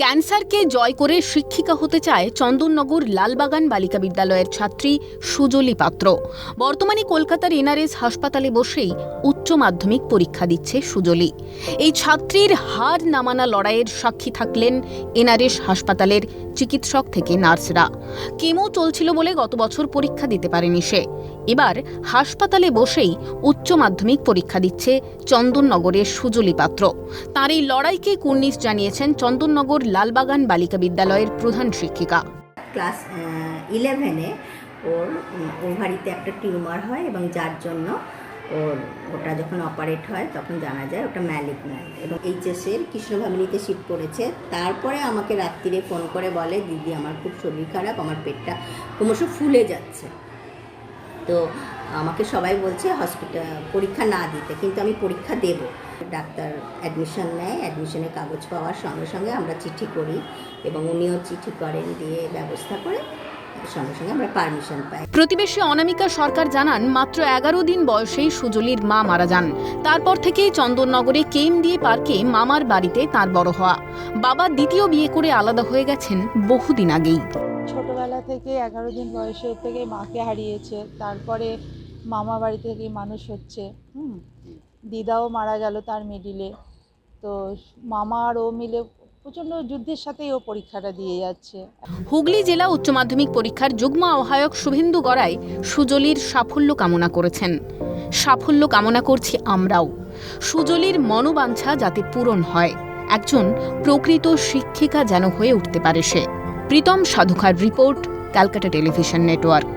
ক্যান্সারকে জয় করে শিক্ষিকা হতে চায় চন্দননগর লালবাগান বালিকা বিদ্যালয়ের ছাত্রী সুজলি পাত্র। বর্তমানে কলকাতার এনআরএস হাসপাতালে বসেই উচ্চ মাধ্যমিক পরীক্ষা দিচ্ছে সুজলি। এই ছাত্রীর হার নামানা লড়াইয়ের সাক্ষী থাকলেন এনআরএস হাসপাতালের চিকিৎসক থেকে নার্সরা। কেমো চলছিল বলে গত বছর পরীক্ষা দিতে পারেনি সে। এবার হাসপাতালে বসেই উচ্চ মাধ্যমিক পরীক্ষা দিচ্ছে চন্দননগরের সুজলি পাত্র। তার এই লড়াইকে কুর্নিশ জানিয়েছেন চন্দননগর লালবাগান বালিকা বিদ্যালয়ের প্রধান শিক্ষিকা। ক্লাস ইলেভেনে ওর ওভারিতে একটা টিউমার হয় এবং যার জন্য ওর ওটা যখন অপারেট হয়, তখন জানা যায় ওটা ম্যালিগন্যান্ট এবং এইচএসের কৃষ্ণভামিনীতে শিফট করেছে। তারপরে আমাকে রাত্রিরে ফোন করে বলে, দিদি, আমার খুব শরীর খারাপ, আমার পেটটা ক্রমশ ফুলে যাচ্ছে। তো আমাকে সবাই বলছে হসপিটাল পরীক্ষা না দিতে, কিন্তু আমি পরীক্ষা দেব। ডাক্তার অ্যাডমিশন নেয় অ্যাডমিশনের কাগজ পাওয়ার সঙ্গে সঙ্গে আমরা চিঠি করি এবং উনিও চিঠি করেন দিয়ে ব্যবস্থা করে সঙ্গে সঙ্গে আমরা পারমিশন পাই। প্রতিবেশী অনামিকা সরকার জানান মাত্র এগারো দিন বয়সেই সুজলির মা মারা যান। তারপর থেকেই চন্দননগরে কেম দিয়ে পার্কে মামার বাড়িতে তার বড় হওয়া। বাবা দ্বিতীয় বিয়ে করে আলাদা হয়ে গেছেন বহুদিন আগেই। ছোটবেলা থেকে এগারো দিন বয়সের থেকে মাকে হারিয়েছে তারপরে মামা বাড়ি থেকে মানুষ হচ্ছে হুম? দিদাও মারা গেল তার মিডিলে তো মামা আর ও মিলে প্রচণ্ড যুদ্ধের সাথেই ও পরীক্ষাটা দিয়ে যাচ্ছে। হুগলি জেলা উচ্চ মাধ্যমিক পরীক্ষার যুগ্ম আহ্বায়ক শুভেন্দু গড়াই সুজলির সাফল্য কামনা করেছেন। সাফল্য কামনা করছি আমরাও। সুজলির মনোবাঞ্ছা যাতে পূরণ হয়। একজন প্রকৃত শিক্ষিকা যেন হয়ে উঠতে পারে সে। Pritam Sadhukar report, Calcutta television network.